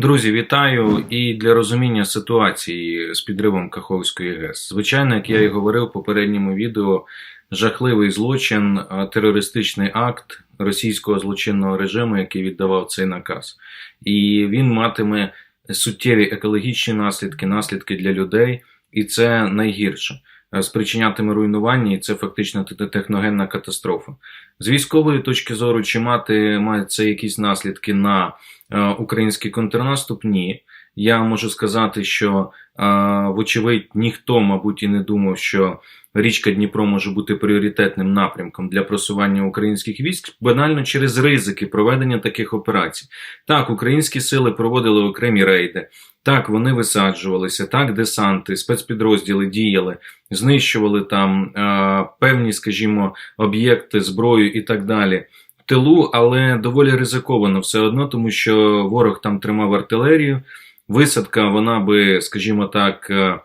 Друзі, вітаю і для розуміння ситуації з підривом Каховської ГЕС. Звичайно, як я і говорив в попередньому відео, жахливий злочин, терористичний акт російського злочинного режиму, який віддавав цей наказ. І він матиме суттєві екологічні наслідки, наслідки для людей, і це найгірше. Е, Спричинятиме руйнування, і це фактично техногенна катастрофа. З військової точки зору, чи мати має це якісь наслідки на е, український контрнаступ? Ні. Я можу сказати, що, вочевидь, ніхто, мабуть, і не думав, що річка Дніпро може бути пріоритетним напрямком для просування українських військ, банально через ризики проведення таких операцій. Так, українські сили проводили окремі рейди. Так, вони висаджувалися, так, десанти, спецпідрозділи діяли, знищували там е, певні, скажімо, об'єкти, зброю і так далі в тилу, але доволі ризиковано все одно, тому що ворог там тримав артилерію. Висадка, вона би, скажімо так, е,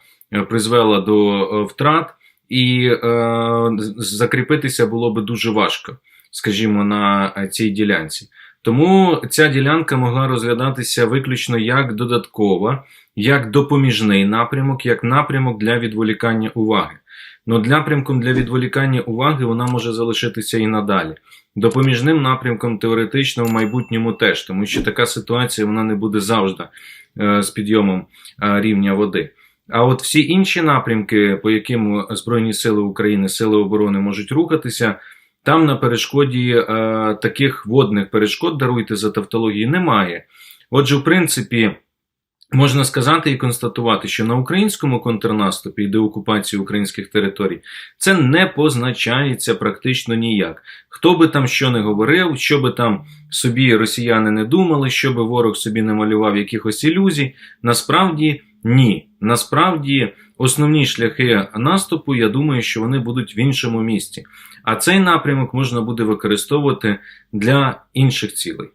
призвела до е, втрат, і е, закріпитися було би дуже важко, скажімо, на цій ділянці. Тому ця ділянка могла розглядатися виключно як додаткова, як допоміжний напрямок, як напрямок для відволікання уваги. Но напрямком для відволікання уваги вона може залишитися і надалі. Допоміжним напрямком теоретично в майбутньому теж, тому що така ситуація вона не буде завжди е, з підйомом е, рівня води. А от всі інші напрямки, по яким Збройні Сили України, Сили оборони можуть рухатися, там на перешкоді е, таких водних перешкод, даруйте за тавтології, немає. Отже, в принципі, можна сказати і констатувати, що на українському контрнаступі і деокупації українських територій це не позначається практично ніяк. Хто би там що не говорив, що би там собі росіяни не думали, що би ворог собі не малював якихось ілюзій, насправді ні. Насправді основні шляхи наступу, я думаю, що вони будуть в іншому місці. А цей напрямок можна буде використовувати для інших цілей.